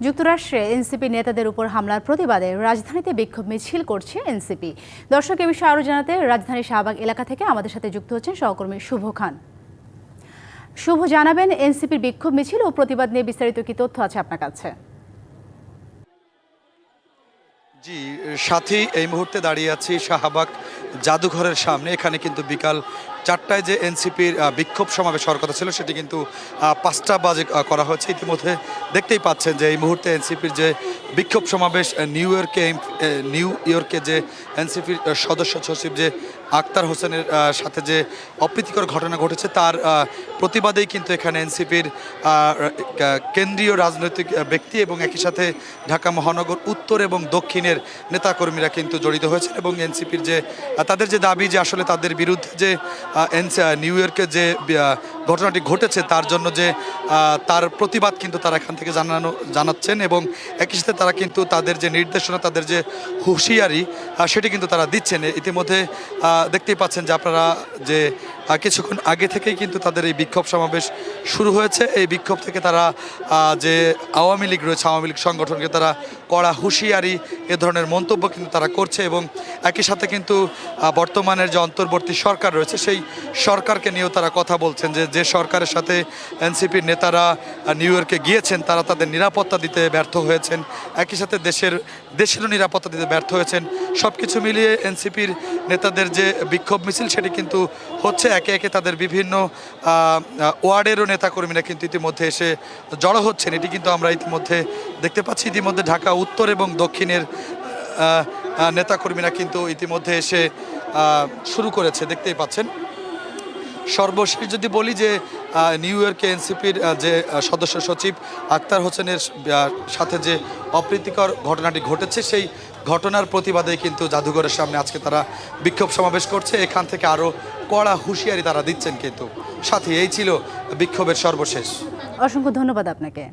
যুক্তরাষ্ট্রে এনসিপি নেতাদের উপর হামলার প্রতিবাদে রাজধানীতে বিক্ষোভ মিছিল করছে এনসিপি। দর্শক, এ বিষয়ে আরও জানাতে রাজধানীর শাহবাগ এলাকা থেকে আমাদের সাথে যুক্ত হচ্ছেন সহকর্মী শুভ খান। শুভ জানাবেন এনসিপির বিক্ষোভ মিছিল ও প্রতিবাদ নিয়ে বিস্তারিত কি তথ্য আছে আপনার কাছে? জি, সাথী, এই মুহূর্তে দাঁড়িয়ে আছি শাহবাগ জাদুঘরের সামনে। এখানে কিন্তু বিকাল চারটায় যে এনসিপির বিক্ষোভ সমাবেশ হওয়ার কথা ছিল, সেটি কিন্তু পাঁচটা বাজে করা হয়েছে। ইতিমধ্যে দেখতেই পাচ্ছেন যে এই মুহূর্তে এনসিপির যে বিক্ষোভ সমাবেশ নিউ ইয়র্কে নিউ ইয়র্কে যে এনসিপির সদস্য সচিব যে আক্তার হোসেনের সাথে যে অপ্রীতিকর ঘটনা ঘটেছে তার প্রতিবাদেই কিন্তু এখানে এনসিপির কেন্দ্রীয় রাজনৈতিক ব্যক্তি এবং একই সাথে ঢাকা মহানগর উত্তর এবং দক্ষিণের নেতাকর্মীরা কিন্তু জড়িত হয়েছেন এবং এনসিপির যে তাদের যে দাবি যে আসলে তাদের বিরুদ্ধে যে নিউ ইয়র্কে যে ঘটনাটি ঘটেছে তার জন্য যে তার প্রতিবাদ কিন্তু তারা এখান থেকে জানানো, জানাচ্ছেন এবং একই সাথে তারা কিন্তু তাদের যে নির্দেশনা, তাদের যে হুঁশিয়ারি সেটি কিন্তু তারা দিচ্ছেন। ইতিমধ্যে দেখতেই পাচ্ছেন যে আপনারা যে কিছুক্ষণ আগে থেকেই কিন্তু তাদের এই বিক্ষোভ সমাবেশ শুরু হয়েছে। এই বিক্ষোভ থেকে তারা যে আওয়ামী লীগ রয়েছে, আওয়ামী লীগ সংগঠনকে তারা কড়া হুঁশিয়ারি, এ ধরনের মন্তব্য কিন্তু তারা করছে এবং একই সাথে কিন্তু বর্তমানের যে অন্তর্বর্তী সরকার রয়েছে, সেই সরকারকে নিয়েও তারা কথা বলছেন যে যে সরকারের সাথে এনসিপির নেতারা নিউ ইয়র্কে গিয়েছেন, তারা তাদের নিরাপত্তা দিতে ব্যর্থ হয়েছেন। একই সাথে দেশের, দেশেরও নিরাপত্তা দিতে ব্যর্থ হয়েছেন। সব কিছু মিলিয়ে এনসিপির নেতাদের যে বিক্ষোভ মিছিল, সেটি কিন্তু হচ্ছে একে একে তাদের বিভিন্ন ওয়ার্ডেরও নেতাকর্মীরা কিন্তু ইতিমধ্যে এসে জড়ো হচ্ছেন। এটি কিন্তু আমরা ইতিমধ্যে দেখতে পাচ্ছি। ইতিমধ্যে ঢাকা উত্তর এবং দক্ষিণের নেতাকর্মীরা কিন্তু ইতিমধ্যে এসে শুরু করেছে। দেখতেই পাচ্ছেন। সর্বশেষ যদি বলি যে নিউ ইয়র্কে এনসিপির যে সদস্য সচিব আক্তার হোসেনের সাথে যে অপ্রীতিকর ঘটনাটি ঘটেছে, সেই ঘটনার প্রতিবাদে কিন্তু জাদুঘরের সামনে আজকে তারা বিক্ষোভ সমাবেশ করছে। এখান থেকে আরও কড়া হুঁশিয়ারি তারা দিচ্ছেন কিন্তু। সাথে এই ছিল বিক্ষোভের সর্বশেষ। অসংখ্য ধন্যবাদ আপনাকে।